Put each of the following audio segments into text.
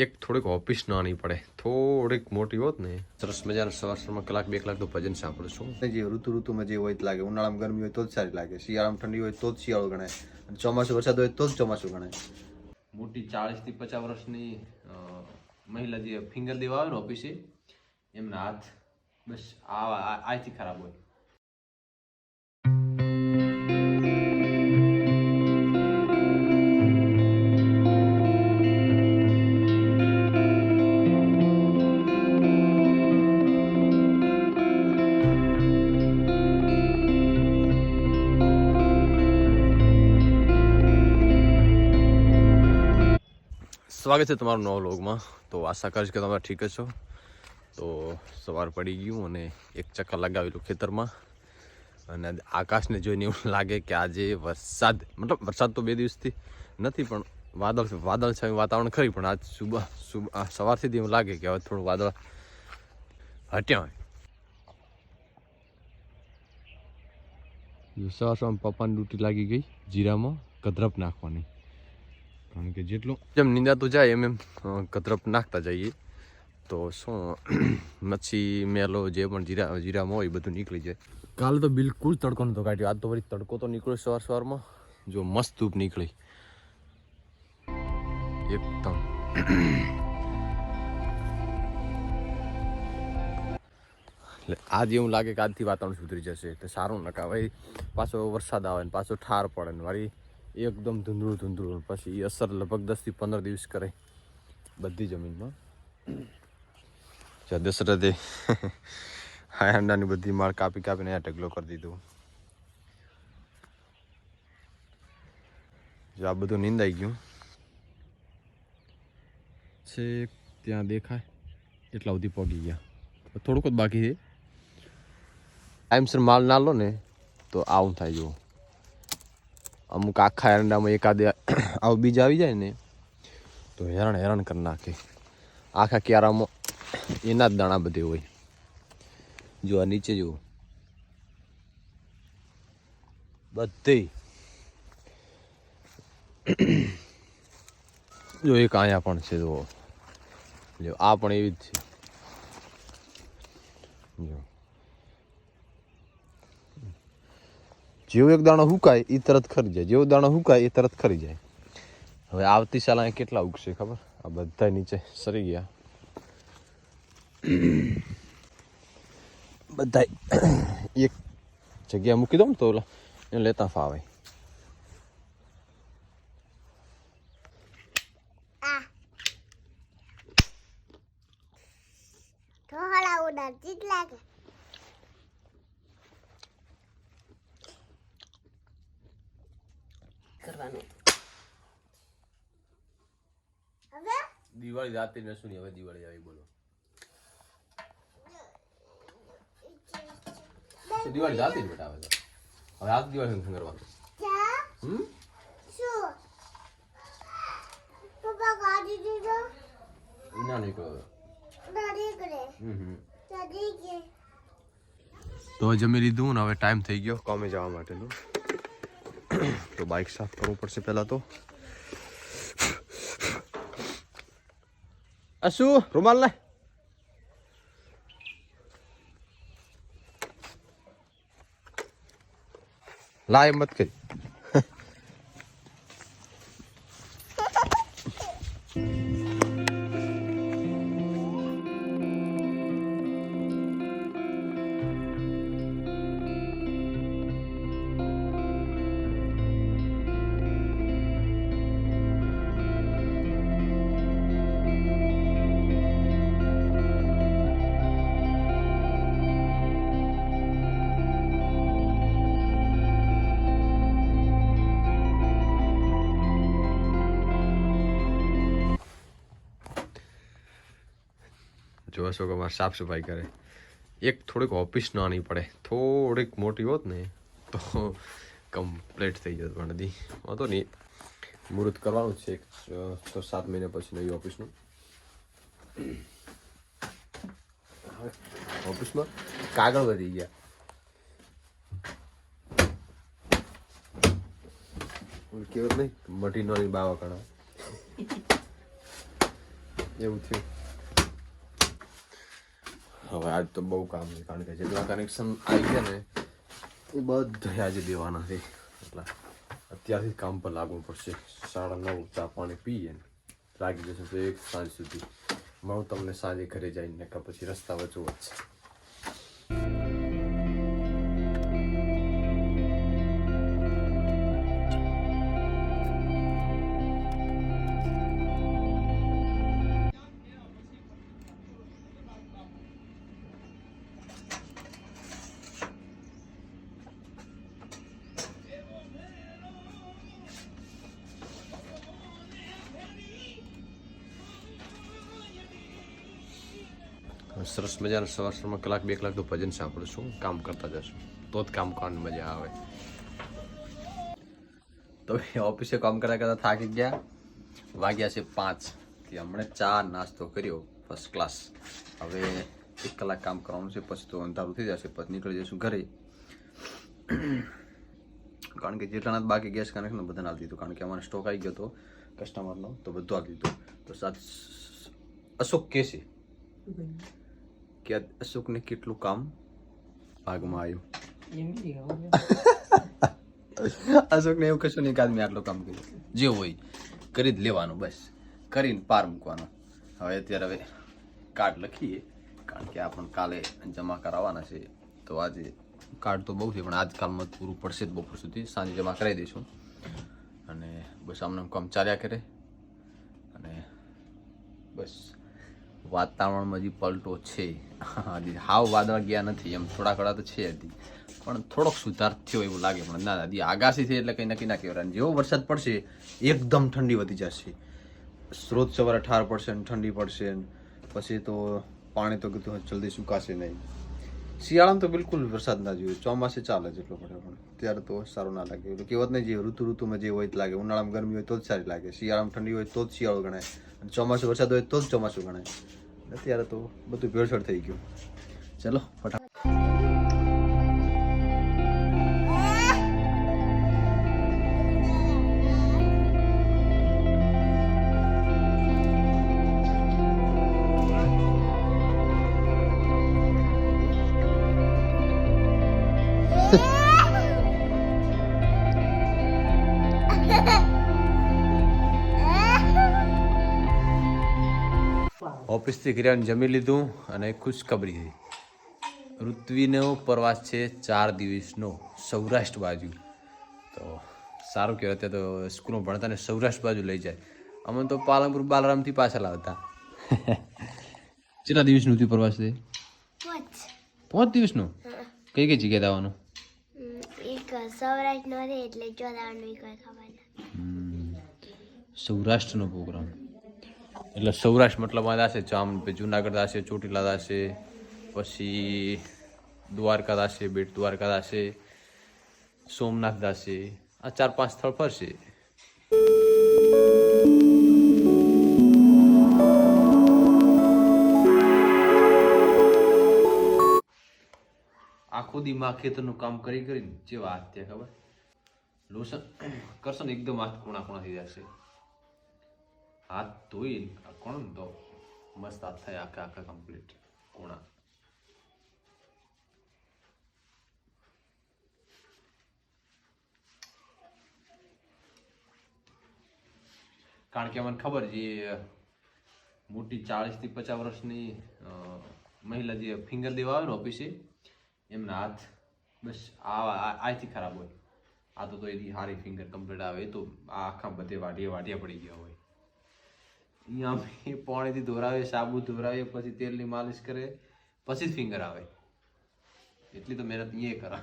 એક થોડીક ઓફિસ નાની પડે. થોડીક મોટી હોત ને. સરસ મજાના સવાર સવારમાં કલાક બે કલાક તો ભજન સાંભળું છું. જે ઋતુ ઋતુમાં જે હોય લાગે. ઉનાળામાં ગરમી હોય તો જ સારી લાગે. શિયાળામાં ઠંડી હોય તો જ શિયાળો ગણાય. અને ચોમાસું વરસાદ હોય તો જ ચોમાસું ગણાય. મોટી ચાળીસથી પચાસ વર્ષની મહિલા જે ફિંગર દેવા આવે ને ઓફિસે એમના હાથ બસ આ આ- આથી ખરાબ હોય. સ્વાગત છે તમારું નવા વ્લોગમાં. તો આશા કરીશ કે તમે ઠીક છો. તો સવાર પડી ગયું અને એક ચક્કર લગાવેલું ખેતરમાં. અને આકાશને જોઈને એવું લાગે કે આજે વરસાદ, મતલબ વરસાદ તો બે દિવસથી નથી, પણ વાદળ વાદળ છે વાતાવરણ ખરી, પણ આજ સુબહ સુબહ સવારથી એવું લાગે કે હવે થોડું વાદળ હટ્યા હોય. સવાર સવાર પપ્પાની ડ્યુટી લાગી ગઈ જીરામાં કદરપ નાખવાની. કારણ કે જેટલું જેમ નિંદાતું જાય એમ એમ કદરપ કતરપ નાખતા જઈએ. તો શું મચ્છી મેલો જે પણ જીરા જીરામાં હોય એ બધું નીકળી જાય. કાલે તો બિલકુલ તડકો નતો કાઢ્યો. આજ તો વળી તડકો તો નીકળ્યો સવાર સવારમાં. જો મસ્ત ધૂપ નીકળી. એકદમ. એટલે આજ એવું લાગે કે આજથી વાતાવરણ સુધરી જશે. તો સારું નકા ભાઈ પાછો વરસાદ આવે ને પાછો ઠાર પડે ને વળી એકદમ ધૂંધળું ધૂંધળું પછી એ અસર લગભગ દસથી પંદર દિવસ કરે. બધી જમીનમાં. જ્યાં દશરથે હાંડાની બધી માળ કાપી કાપીને આ ઢગલો કરી દીધું. જો આ બધું નિંદાઈ ગયું. છે ત્યાં દેખાય એટલા સુધી પગી ગયા. થોડુંક જ બાકી છે. ટાઈમસર માલ ના લો ને તો આવું થાય જો અમુક આખા એરંડામાં એકાદ આવું બીજ આવી જાય ને, તો હેરાન હેરાન કરી નાખે. આખા ક્યારામાં એના જ દાણા બધે હોય. જો આ નીચે જુઓ. બધે. જો એક અહીંયા પણ છે જો જો આ પણ એવી જ છે. જો. જેવો એક દાણો હુકાય એ તરત ખરી જાય. જેવો દાણો હુકાય એ તરત ખરી જાય. હવે આવતી સાલ અહીંયા કેટલા ઉગશે ખબર? આ બધા નીચે સરી ગયા. બધા એક જગ્યા મૂકી દઉં ને તો ઓલા લેતા ફાવે થોડા ઉડાડતી જ લાગે કરવાનું. હવે? દિવાળી રાતે મેં સુની હવે દિવાળી આવી બોલો. દિવાળી રાતે જ બેટા આવે હવે આજ દિવાળી શું કરવાનું? હમ? શું? પપ્પા કાઢી દીધો ના નીકળો હવે. દાદી કરે હમ હમ. દાદી કે તો જમી લીધું ને હવે ટાઈમ થઈ ગયો કોમે જવા માટેનું. તો બાઇક સાફ કરવું પડશે પહેલા તો. આ શું રૂમાલ ને લાય મત કરી જો છો કે મારે સાફ સફાઈ કરે. એક થોડીક ઓફિસ નાની પડે. થોડીક મોટી હોત ને તો કમ્પ્લીટ થઈ જત પણ વાંધો નહીં. મુહૂર્ત કરવાનું છે એક છ સાત મહિના પછી નવી ઓફિસનું. ઓફિસમાં કાગળ વધી ગયા. કેવું નહીં મટી નોની બાવા કણા એવું થયું. હવે આજ તો બહુ કામ છે, કારણ કે જેટલા કનેક્શન આવી ગયા ને, એ બધા આજે દેવાના છે. એટલા અત્યારથી કામ પર લાગવું પડશે. સાડા નવ ચા પાણી પીએ લાગી જશે તો એક સાંજ સુધી. હું તમને સાંજે ઘરે જઈને પછી રસ્તા વચ્ચે સરસ મજાના સવાર સવારમાં કલાક બે કલાક તો ભજન સાંભળશું કામ કરતા જશું. તો જ કામ કરવાની મજા આવે. તો ઓફિસે કામ કરતા કરતા થાકી ગયા. વાગ્યા છે પાંચ. કે હમણાં ચા નાસ્તો કર્યો ફર્સ્ટ ક્લાસ હવે એક કલાક કામ કરવાનું છે, પછી તો અંધારું થઈ જશે, પછી નીકળી જઈશું ઘરે. કારણ કે જેટલાના બાકી ગેસ કનેક્શન બધાને આપી દીધું. કારણ કે અમારે સ્ટોક આવી ગયો હતો કસ્ટમરનો તો બધું આપી દીધું. તો સાત અશોક કે છે? કે આ અશોકને કેટલું કામ? ભાગમાં આવ્યું. અશોકને એવું કશું નહીં કાદ મેં આટલું કામ કર્યું. જે હોય કરી જ લેવાનું બસ. કરીને પાર મૂકવાનો. હવે અત્યારે હવે કાર્ડ લખીએ કારણ કે આપણને કાલે જમા કરાવવાના છે. તો આજે કાર્ડ તો બહુ છે પણ આજકાલમાં પૂરું પડશે જ બપોર સુધી. સાંજે જમા કરાવી દઈશું. અને બસ આમને આમ કામ ચાલ્યા કરે. અને બસ. વાતાવરણમાં હજી પલટો છે. હજી હાવ વાદળ ગયા નથી, એમ થોડા ઘણા તો છે હજી. પણ થોડોક સુધાર થયો એવું લાગે, પણ ના, હજી આગાસી છે એટલે કંઈ નક્કી ના કહેવાય. જેવો વરસાદ પડશે, એકદમ ઠંડી વધી જશે. સ્રોત સવારે ઠાર પડશે ને ઠંડી પડશે ને પછી તો પાણી તો કીધું જલ્દી સુકાશે નહીં. શિયાળામાં તો બિલકુલ વરસાદ ના જોઈએ, ચોમાસે ચાલે જેટલો પડે પણ ત્યારે તો સારું ના લાગે. એટલે કહેવત નહીં, જે ઋતુ ઋતુમાં જે હોય તો લાગે. ઉનાળામાં ગરમી હોય તો જ સારી લાગે. શિયાળામાં ઠંડી હોય તો જ શિયાળો ગણાય. ચોમાસું વરસાદ હોય તો જ ચોમાસું ગણાય. અત્યારે તો બધું ભેળસેળ થઈ ગયું. ચલો ફટાફટ. ઓફિસથી ઘરે જમી લીધું અને ખુશખબરી હતી. ઋત્વીનો પ્રવાસ છે ચાર દિવસનો સૌરાષ્ટ્ર બાજુ. તો સારું કહેવાય અત્યારે તો સ્કૂલમાં ભણતા ને સૌરાષ્ટ્ર બાજુ લઈ જાય. અમે તો પાલનપુર બાલરામથી પાછા લાવતા. કેટલા દિવસનું હતું પ્રવાસ છે? પોચ. દિવસનું? કઈ કઈ જગ્યાએ આવવાનું એક સૌરાષ્ટ્ર નો રે એટલે સૌરાષ્ટ્રનો પ્રોગ્રામ. એટલે સૌરાષ્ટ્ર મતલબ આ થશે જામ જુનાગઢ થશે ચોટીલા થશે પછી દ્વારકા થશે બેટ દ્વારકા થશે સોમનાથ થશે આ ચાર પાંચ સ્થળ ફરશે આખો દિમાગ ખેતરનું કામ કરી કરીને જેવા હાથ ત્યાં ખબર? લોસન કરશો ને, એકદમ હાથ કોણા કોણા થઈ જશે. હાથ ધોઈ કોણ તો મસ્ત હાથ થાય આખા આખા કમ્પ્લીટ કોણા. કારણ કે મને ખબર જે મોટી ચાળીસથી પચાસ વર્ષની મહિલા જે ફિંગર દેવા આવે ને ઓફિસે એમના હાથ બસ આ આ- આથી ખરાબ હોય. આ તો એની હારી ફિંગર કમ્પ્લીટ આવે. તો આ આખા બધે વાઢીએ વાઢિયા પડી ગયા હોય. અમે પાણીથી ધોરાવે સાબુ ધોરાવે પછી તેલની માલિશ કરે પછી જ ફિંગર આવે. એટલી તો મહેનત એ કરા.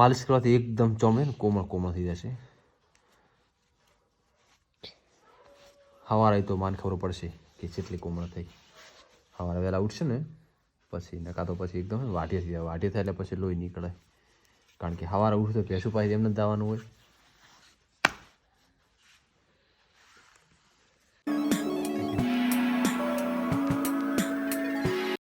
માલિશ કરવાથી એકદમ ચોમે ને કોમળ કોમળ થઈ જશે હવારે તો માન ખબર પડશે કે જેટલી કોમળ થઈ. હવારે વહેલા ઉઠશે ને, પછી નકા તો પછી એકદમ વાઢીએ થઈ જાય. વાઢીએ થાય એટલે પછી લોહી નીકળે. કારણ કે હવારે ઉઠે તો ભેંસું પાસે એમને જ જવાનું હોય.